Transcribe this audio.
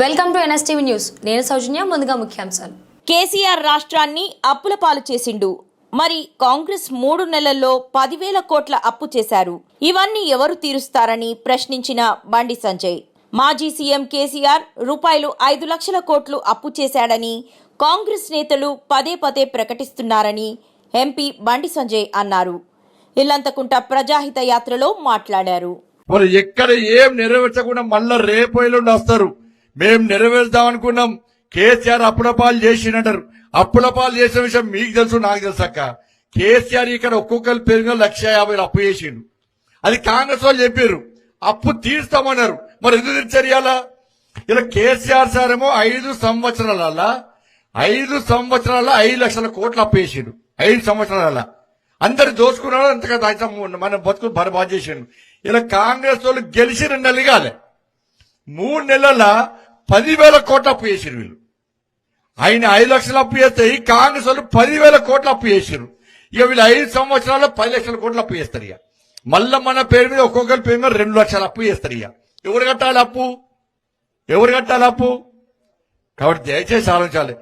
Welcome to NSTV news. నేను సౌజన్య ముందుగా ముఖ్యాంశాలు. కేసీఆర్ రాష్ట్రాన్ని అప్పుల పాలు చేసిండు. మరి కాంగ్రెస్ మూడు నెలల్లో పదివేల కోట్ల అప్పు చేశారు. ఇవన్నీ ఎవరు తీరుస్తారని ప్రశ్నించిన బండి సంజయ్. మాజీ సీఎం కేసీఆర్ రూపాయలు ఐదు లక్షల కోట్లు అప్పు చేశాడని కాంగ్రెస్ నేతలు పదే పదే ప్రకటిస్తున్నారని ఎంపీ బండి సంజయ్ అన్నారు. ఇల్లంతకుంట ప్రజాహిత యాత్రలో మాట్లాడారు. వాళ్ళు ఎక్కడ ఏం నెరవేర్చకుండా మళ్ళా రేపు వస్తారు? మేము నెరవేర్దాం అనుకున్నాం. కేసీఆర్ అప్పులపాలు చేసినంటారు అప్పులపాలు చేసిన విషయం మీకు తెలుసు నాకు తెలుసు అక్క. కేసీఆర్ ఇక్కడ ఒక్కొక్కరు పెరిగిన లక్ష యాభై అప్పు చేసిండు. అది కాంగ్రెస్ వాళ్ళు చెప్పారు అప్పు తీర్స్తామన్నారు. మరి ఎందుకు తీర్చారు ఇలా ఇలా కేసీఆర్ సార్ ఏమో ఐదు సంవత్సరాల ఐదు సంవత్సరాల ఐదు లక్షల కోట్లు అప్పు చేసిండు. ఐదు సంవత్సరాల అందరు దోచుకున్నాడు అంతగా దాచాం మన బతుకులు బర్బాద్ చేసిండు. ఇలా కాంగ్రెస్ వాళ్ళు గెలిచి రెండు నెలలు కాలే మూడు నెలల పదివేల కోట్ల అప్పు చేసిరు వీళ్ళు. ఆయన ఐదు లక్షల అప్పు చేస్తే ఈ కాంగ్రెస్ వాళ్ళు పదివేల కోట్ల అప్పు చేసిరు ఇక వీళ్ళు ఐదు సంవత్సరాల్లో పది లక్షల కోట్ల అప్పు చేస్తారు ఇక. మళ్ళా మన పేరు మీద ఒక్కొక్కరి పేరు మీద రెండు లక్షల అప్పు చేస్తారు ఇక. ఎవరు కట్టాలి అప్పు? ఎవరు కట్టాలి అప్పు? కాబట్టి దయచేసి ఆలోచించాలి.